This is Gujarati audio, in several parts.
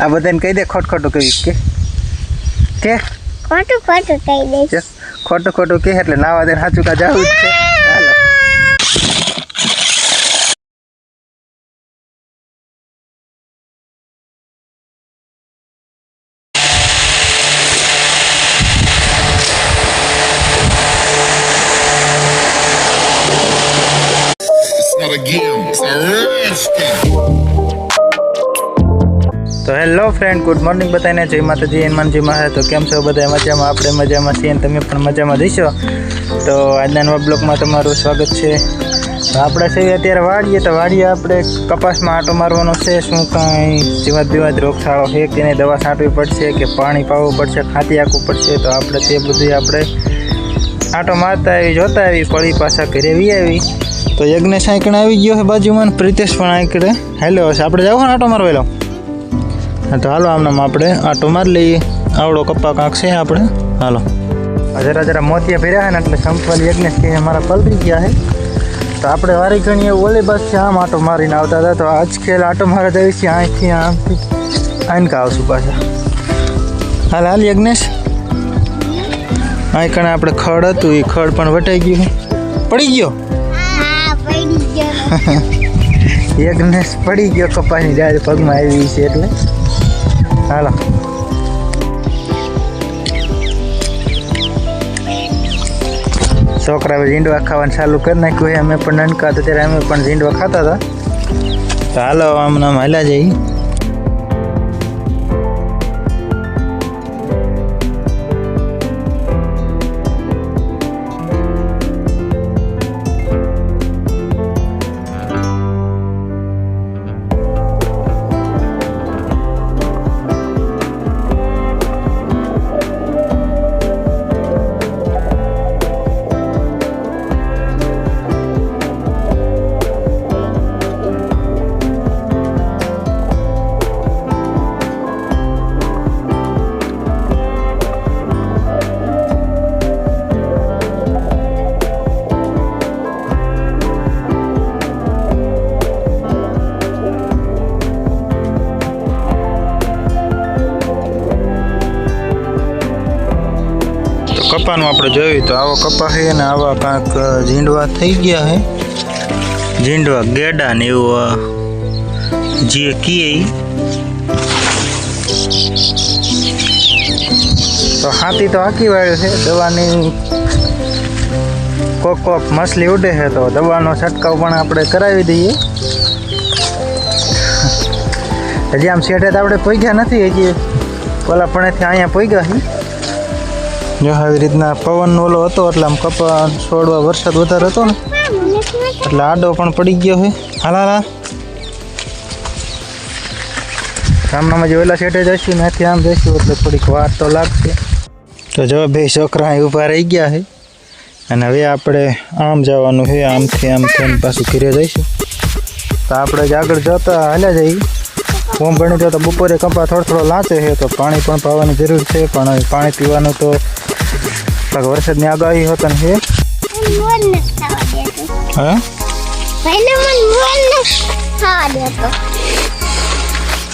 આ બધાને કહી દે ખોટ ખોટું કહ્યું કે. કે? ખોટું ખોટું કહી દે ખોટું ખોટું કે એટલે નાવા દે સાચું કા જવું જ છે? હેલો ફ્રેન્ડ ગુડ મોર્નિંગ બધાને. જય માતાજી હનુમાનજી મહારાજ. તો કેમ છો બધા? મજામાં? આપણે મજામાં છીએ અને તમે પણ મજામાં જઈશો તો આજના નવા બ્લોકમાં તમારું સ્વાગત છે. આપણે છે અત્યારે વાડીએ, તો વાડીએ આપણે કપાસમાં આંટો મારવાનો છે. શું કાંઈ જીવાત બીવાત રોગચાળો છે કે એને દવા છાંટવી પડશે કે પાણી પાવવું પડશે ખાતી આપવું પડશે? તો આપણે તે બધું આપણે આંટો મારતા આવી, જોતા આવી પડી પાછા ઘરે વી આવી. તો યજ્ઞેશ આંકડે આવી ગયો છે બાજુમાં પ્રિતેશ પણ આંકડે. હેલો હશે આપણે જવું ને આંટો મારવેલો તો હાલો આમનામ આપણે આટો મારી લઈએ. આવડો કપ્પા કાંક છે આપણે. હાલો. જરા જરા મોતિયા ભર્યા છે ને એટલે સંપલ યજ્ઞેશ કે અમારા પલરી ગયા છે તો આપણે વારી ઘણી એવું ઓલી બસ છે આમ આટો મારીને આવતા હતા. તો આજ ખેલ આટો મારા જઈએ છીએ અહીંથી આમથી આઈને કા આવશું પાછા. હાલ હાલ યજ્ઞેશ. અહીં કણે આપણે ખડ હતું એ ખડ પણ વટાઈ ગયું પડી ગયો? હા પડી ગયો. યજ્ઞેશ પડી ગયો કપાની ડાળ પગમાં આવી છે એટલે. હાલો છોકરા ઝીંડવા ખાવાનું ચાલુ કરી નાખ્યું અમે પણ નાનકા હતા ત્યારે અમે પણ ઝીંડવા ખાતા હતા. તો હાલો, આમ નામ હાલ્યા જઈએ. તો આપણે જોયું તો આવો કપા છે ને આવા કાંક ઝીંડવા થઈ ગયા છે. ઝીંડવા ગેડા ને એવું જે કીએ તો હાથી તો આખી વાળ્યું છે, દવાની કોક કોક મછલી ઉડે છે તો દવાનો છંટકાવ પણ આપણે કરાવી દઈએ. હજી આમ શેઠે તો આપણે પોગ્યા નથી હજી. ઓલા પણ અહીંયા પોગ્યા છે. જો આવી રીતના પવન ઓલો હતો, એટલે આમ કપા છોડવા વરસાદ વધારે હતો ને. એટલે આડો પણ પડી ગયો છે. હાલા હાલા. ગામડામાં જે ઓલા સેટે જઈશું ત્યાંથી આમ જઈશું એટલે થોડીક વાર તો લાગશે. તો જો બે છોકરા ઊભા રહી ગયા છે. અને હવે આપણે આમ જવાનું છે, આમથી આમ થઈને પાછું ઘરે જઈશું. તો આપણે જ આગળ જતા હાલ્યા જઈએ. ફોમ ભણી તો બપોરે કંપા થોડો થોડો લાંચે છે, તો પાણી પણ પાવાની જરૂર છે, પણ પાણી પીવાનું તો કાંઈક વરસાદની આગાહી હોતા ને હે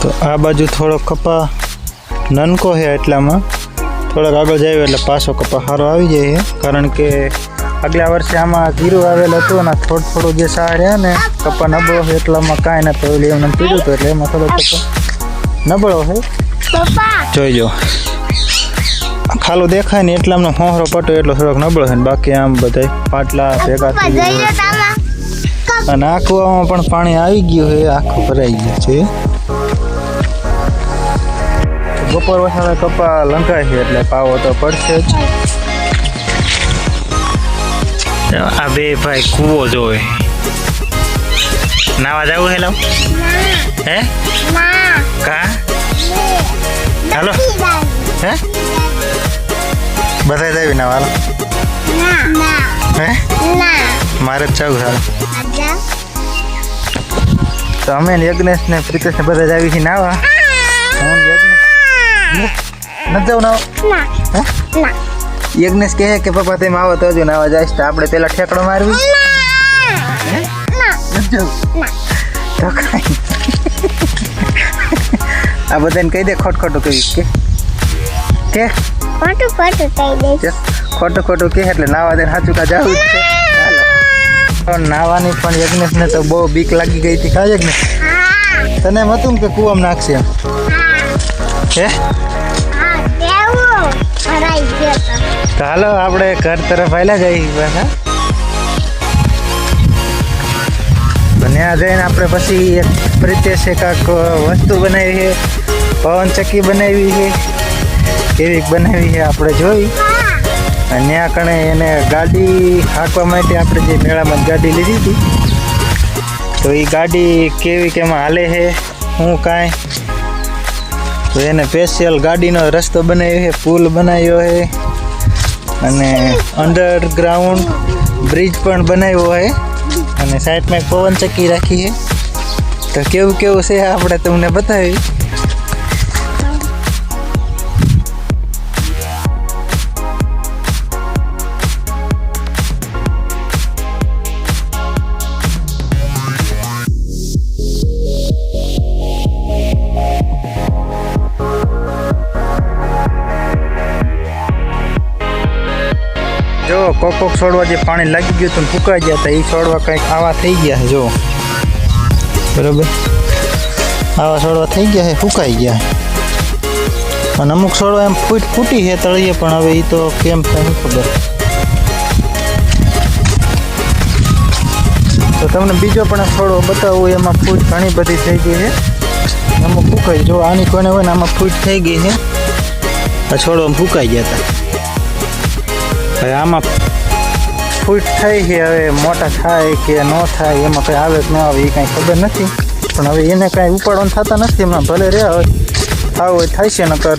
તો આ બાજુ થોડો કપા નનકો છે એટલામાં થોડાક આગળ જાય એટલે પાછો કપા સારો આવી જાય કારણ કે આગલા વર્ષે આમાં જીરું આવેલ હતું અને થોડું થોડું જે સાર્યા ને કપા નબળો છે એટલામાં કાંઈ નતો એટલે એમને પીધું હતું એટલે એમાં થોડો કપા નબળો છે જોઈજો ખાલું દેખાય ને એટલામાં હોહરો પટો એટલો થોડોક નબળો છે ને બાકી આમ બધા પાટલા ભેગા થઈ ગયા. અને આ પણ પાણી આવી ગયું છે આખું ભરાઈ ગયું છે. બપોર વસાવે કપા લંકાય છે એટલે પાવો તો પડશે જ. આ બે ભાઈ કૂવો જોવે. નાવા જવું હેલો? હે? કા? હાલો. હે? બધા જ આવી નાવા હાલો હે? મારે જ જવું સારું તો અમે ને યજ્ઞેશ ને પ્રિતેશ ને બધા જ આવી છીએ નાવા ને નથી જવું નાવા ના. ના. યજ્ઞેશ કહે કે પપ્પા તેમ આવો તો હજુ નાવા જાય તો આપણે પેલા ઠેકડો મારવી. ના. ના. તો કાંઈ આ બધાને કહી દે ખોટ ખોટું કહ્યું કે? ખોટું ખોટું કહી દઈશ ખોટું ખોટું કે એટલે નાવા દે સાચું કા જાવું જ છે. તો નાવાની પણ યજ્ઞેશને તો બહુ બીક લાગી ગઈ હતી ખાજે ને તને એમ હતું કે કૂવામાં નાખશે એમ. હે. હા? તો. હાલો આપણે ઘર તરફ આવેલા જઈ પાછા તો ત્યાં જઈને આપણે પછી એક પ્રિતેશે કાંક વસ્તુ બનાવી છે પવન ચક્કી બનાવી છે. કેવી બનાવી છે આપણે જોઈ. અને ત્યાં કણે એને ગાડી હાંકવા માટે આપણે જે મેળામાં ગાડી લીધી હતી. તો એ ગાડી કેવી કેમાં હાલે છે શું કાંઈ. તો એને સ્પેશિયલ ગાડીનો રસ્તો બનાવ્યો છે પુલ બનાવ્યો છે. અને અંડરગ્રાઉન્ડ બ્રિજ પણ બનાવ્યો છે. અને સાઈડમાં એક પવન ચક્કી રાખી છે. તો કેવું કેવું છે આપણે તમને બતાવી. જો કોક કોક છોડવા જે પાણી લાગી ગયું હતું ફૂંકાઈ ગયા હતા એ છોડવા કંઈક આવા થઈ ગયા જો બરોબર? આવા છોડવા થઈ ગયા છે, ફૂંકાઈ ગયા અને અમુક છોડવા એમ ફૂટ, ફૂટી છે તળીએ પણ હવે એ તો કેમ થાય ખબર? તો તમને બીજો પણ છોડવો બતાવું, એમાં ફૂટ ઘણી બધી થઈ ગઈ છે. અમુક ફૂંકાઈ જો આની કોને હોય ને આમાં ફૂટ થઈ ગઈ છે. આ છોડવા ફૂંકાઈ ગયા હતા. આમાં ફૂટ થઈ છે, હવે મોટા થાય કે ન થાય, એમાં કંઈ આવે કે ન આવે એ કાંઈ ખબર નથી. પણ હવે એને કાંઈ ઉપાડવાનું થતા નથી, એમના ભલે રહ્યા હોય આવું હોય થાય છે, નકર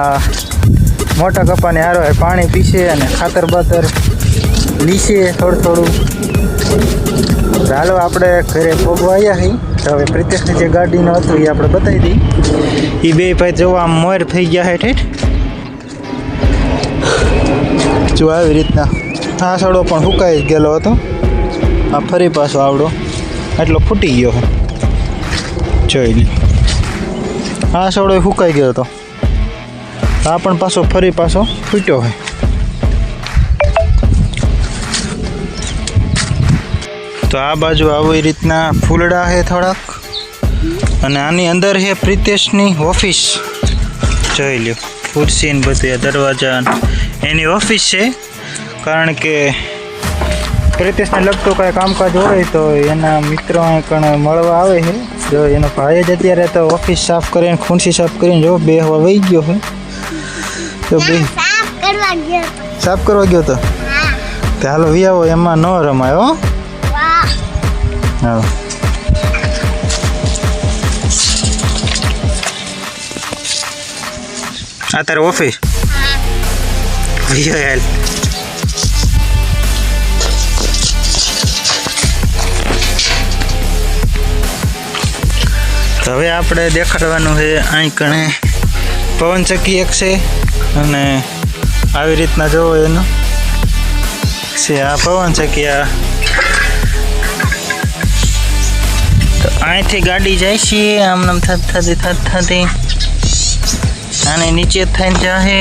આ મોટા કપાને હારો પાણી પીશે અને ખાતર બાતર લીશે થોડું થોડું. ચાલો આપણે ઘરે આવ્યા છીએ તો હવે પ્રિતેશની જે ગાડીનું હતું એ આપણે બતાવી દઈ એ બે ભાઈ જોવા મોર થઈ ગયા ઠેઠ. જો આવી રીતના. આ પણ સુકાઈ જ ગયેલો હતો. આ ફરી પાછો આવડો. એટલો ફૂટી ગયો છે. જોઈ લે આ સુકાઈ ગયો હતો. આ પણ પાછો ફરી પાછો ફૂટ્યો હોય તો આ બાજુ આવી રીતના ફૂલડા છે થોડાક. અને આની અંદર છે પ્રિતેશની ઓફિસ. જોઈ લ્યો. ખુરશી ને બધું, દરવાજા એની ઓફિસ છે. કારણ કે પ્રિતેશને લગતું કાંઈ કામકાજ હોય તો એના મિત્રો કણ મળવા આવે છે. જો એનો ભાઈ જ અત્યારે તો ઓફિસ સાફ કરીને ખુરશી સાફ કરીને જો બે હવા વહી ગયો છે. તો બે સાફ કરવા ગયો તો. ચાલો તો? હાલો વી આવો એમાં ન રમાયો હો. અત્યારે ઓફિસ વિયો તો હવે આપણે દેખાડવાનું છે અહીં કણે પવનચક્કી એક છે અને આવી રીતના જોવો એનું છે આ પવનચક્કી આ. તો અહીંથી ગાડી જાય છે આમ નામ થત થતી થત થતી. અને નીચે થઈને જાહે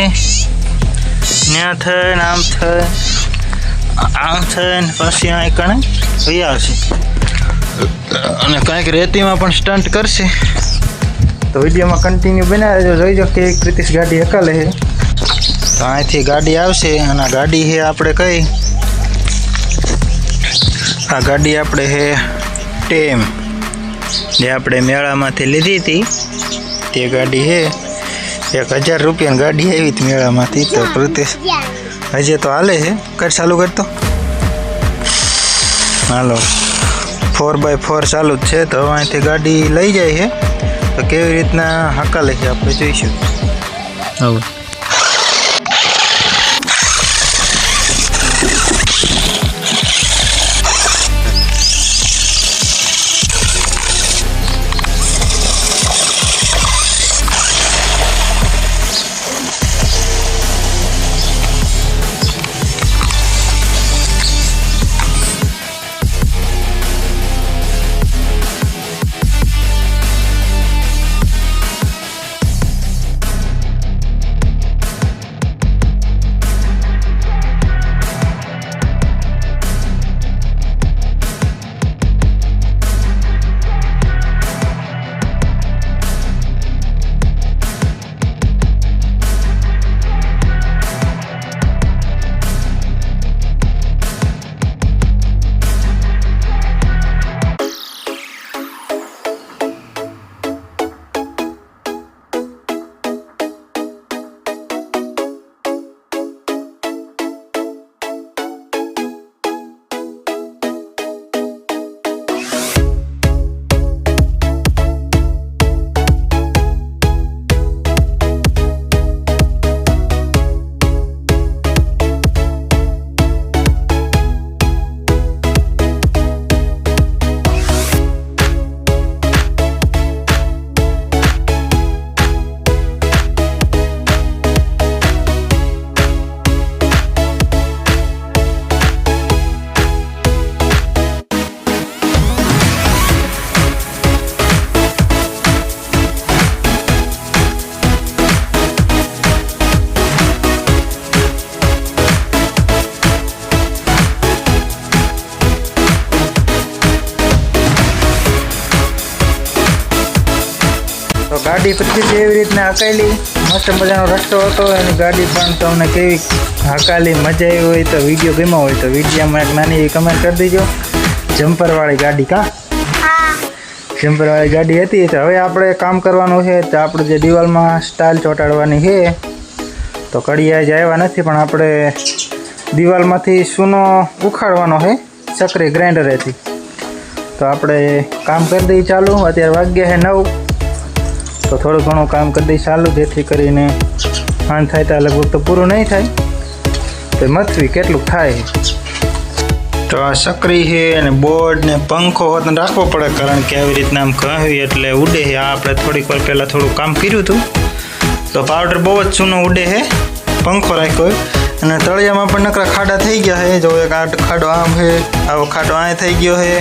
ત્યાં થઈને આમ થઈ આમ થઈને પછી અહીં કણે આવશે અને કાંઈક રેતીમાં પણ સ્ટન્ટ કરશે. તો વિડીયોમાં કન્ટિન્યુ બનાવે જો જોઈ જો કે એક પ્રિતિશ ગાડી હકાલે છે. તો અહીંથી ગાડી આવશે અને આ ગાડી છે આપણે કઈ? આ ગાડી આપણે છે ટેમ. જે આપણે મેળામાંથી લીધી હતી. તે ગાડી છે. એક હજાર રૂપિયાની ગાડી આવી હતી મેળામાંથી. તો પ્રિતિશ હજી તો હાલે છે. કર ચાલુ કરતો હાલો. ફોર બાય ફોર ચાલુ જ છે, તો હવે અહીંથી ગાડી લઈ જાય છે. તો કેવી રીતના હકાલે છે આપણે, જોઈશું. હવે ગાડી પછી એવી રીતના હકાયેલી? મસ્ત મજાનો રસ્તો હતો એની ગાડી પણ તમને કેવી હકાલી મજા આવી હોય તો વીડિયો ગમ્યો હોય તો વિડીયોમાં એક નાની એવી કમેન્ટ કરી દેજો. જમ્પરવાળી ગાડી કા? જમ્પરવાળી ગાડી હતી તો હવે આપણે કામ કરવાનું છે તો આપણે જે દિવાલમાં સ્ટાઇલ ચોંટાડવાની છે તો કડિયા જ આવ્યા નથી પણ આપણે દિવાલમાંથી સૂનો ઉખાડવાનો છે સકરી ગ્રાઇન્ડરેથી તો આપણે કામ કરી દઈએ ચાલુ. અત્યારે વાગ્યા છે નવ. તો થોડું ઘણું કામ કરી દઈશ ચાલુ જેથી કરીને હાન થાય ત્યાં લગભગ તો પૂરું નહીં થાય. તો મથવી કેટલું થાય? તો આ સક્રિય છે અને બોર્ડ ને પંખો હોત રાખવો પડે, કારણ કે આવી રીતના આમ કહ્યું એટલે ઉડે છે. આ આપણે થોડીક વાર પહેલાં થોડું કામ કર્યું હતું. તો પાવડર બહુ જ સૂનો ઉડે છે. પંખો રાખ્યો અને તળિયામાં પણ નકરા ખાડા થઈ ગયા છે. જો એક આ ખાડો આમ છે, આવો ખાડો આ થઈ ગયો છે.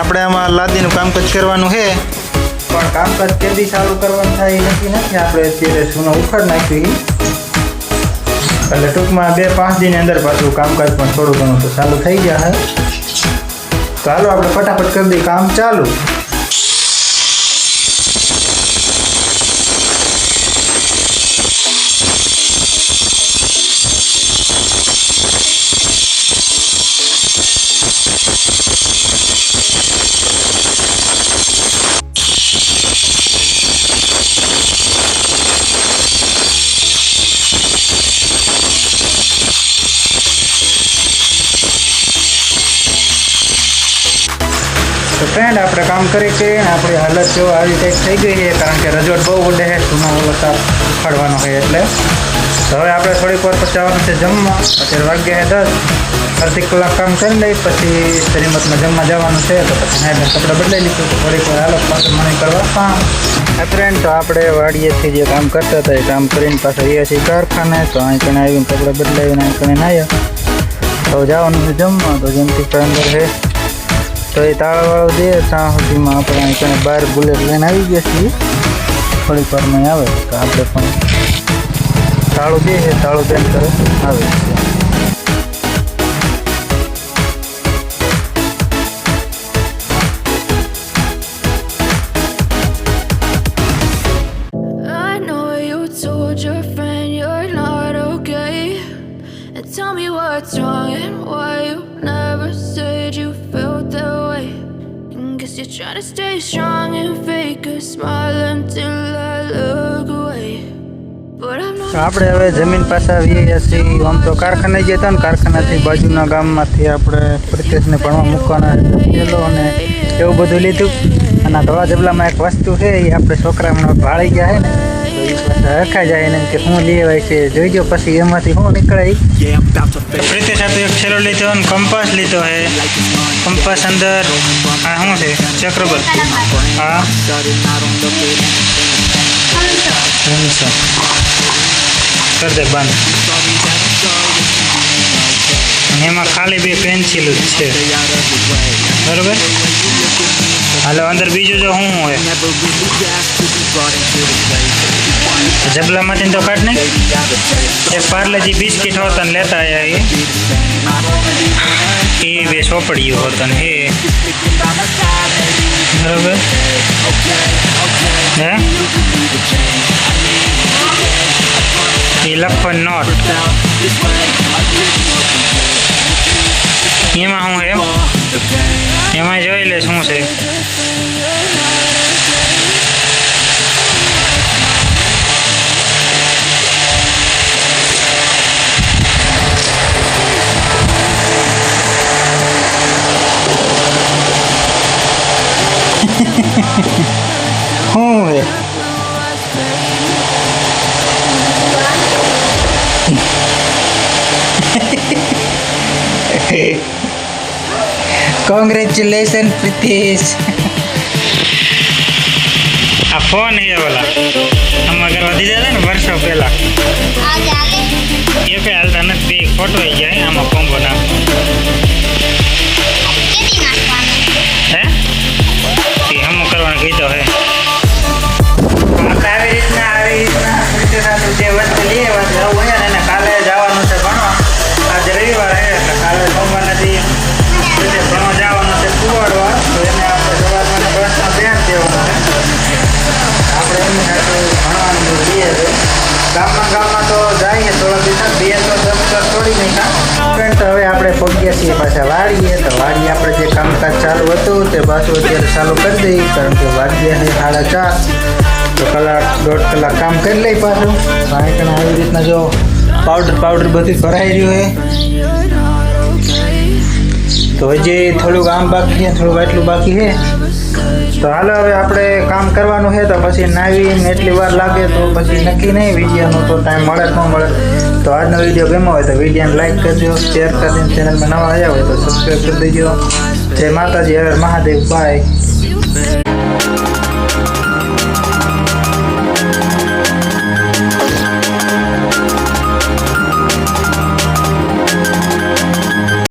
આપણે આમાં લાદીનું કામકાજ કરવાનું છે. પણ કામકાજ કેદી ચાલુ કરવાનું થાય એ નક્કી નથી. આપણે અત્યારે સૂનો ઉખાડ નાખ્યું એટલે ટૂંકમાં બે પાંચ દિન અંદર પાછું કામકાજ પણ થોડું ઘણું તો ચાલુ થઈ ગયા હે. ચાલો આપણે ફટાફટ કરી દઈએ કામ ચાલુ. ફ્રેન્ડ આપણે કામ કરી છે અને આપણી હાલત જો આવી કંઈક થઈ ગઈ છે, કારણ કે રજોટ બહુ ઉડે છે સૂનો ઓલો સાફ ઉખાડવાનો છે એટલે. તો હવે આપણે થોડીક વાર પછી આવવાનું છે જમવા. અત્યારે વાગ્યા છે દસ. અડધી કલાક કામ કરી લઈ, પછી શ્રીમતમાં જમવા જવાનું છે, તો પછી નાઈને કપડાં બદલાઈ લીધું, તો થોડીક વાર હાલત પાછું મને કરવા. કામ હા ફ્રેન્ડ તો આપણે વાડીએથી જે કામ કરતા હતા, એ કામ કરીને પાછા રહ્યા છીએ કારખાને, તો અહીં કણે આવીને કપડાં બદલાવીને, અહીં કણે નાહ્યા તો જવાનું છે જમવા, તો જેમથી અંદર છે તો એ તાળાવાળો દે, ત્યાં સુધીમાં આપણે અહીંયા બહાર બુલેટ લઈને આવી ગયા છીએ. થોડીક વારમાં આવે, તો આપણે પણ તાળું દે તાળું બેન કરે, આવે. You're trying to stay strong and fake a smile until I look away. આપણે હવે જમીન પાસે આવીએ છીએ આમ તો કારખાને ગયા હતા ને કારખાનાથી બાજુના ગામમાંથી આપણે પ્રિતેશને ભણવા મૂકવાના થયેલો અને એવું બધું લીધું અને આ ધોળા જબલામાં એક વસ્તુ છે, એ આપણે છોકરા હમણાં ભાળી ગયા છે ને રખાઈ જાય ને કે શું લેવાય છે જોઈજો પછી એમાંથી શું નીકળાય ઈ. તો પ્રિતેશ આ તો એક છેલ્લો લીધો અને કંપાસ લીધો છે કંપાસ અંદર, આ શું છે? ચક્રબલ. હા. કરી દે બંધ. એમાં ખાલી બે પેન્સિલ જ છે. બરોબર? હાલો, અંદર બીજું જો શું હોય. જબલામાંથી તો કાઢ ને એક પાર્લેજી બિસ્કિટ હોતા ને લેતા આયા એ. એ બે ચોપડીઓ હોતા ને એ બરોબર? હે? એ લખવાનું નોટ. એમાં શું છે એમાં જોઈ લે શું છે શું કોંગ્રેચ્યુલેશન પ્રિતેશ આ ફોન છે ઓલા. આમાં કરવા દીધા હતા ને વર્ષો પહેલા. એ કઈ હાલતા નથી ખોટવાઈ ગયા હે આમાં કોમ્બો ના હે? તે હમું કરવાનું કીધો હે. વાડી આપણે જે કામકાજ ચાલુ હતું તે પાછું અત્યારે ચાલુ કરી દઈએ, કારણ કે વાગ્યા છે સાડા ચાર. તો કલાક, દોઢ કલાક કામ કરી લઈ પાછું. કારણ આવી રીતના જો પાવડર પાવડર બધું ભરાઈ રહ્યું છે. તો હજી થોડુંક આમ બાકી છે, થોડુંક આટલું બાકી છે. તો હાલો હવે આપણે કામ કરવાનું છે તો પછી નાવીને એટલી વાર લાગે તો પછી નક્કી નહીં વિડીયોનો તો ટાઈમ મળે ન મળે. તો આજનો વીડિયો ગમ્યો હોય તો વિડીયોને લાઈક કરજો શેર કરીને ચેનલમાં નવા આવ્યા હોય તો સબસ્ક્રાઈબ કરી દેજો. જય માતાજી હર મહાદેવ બાય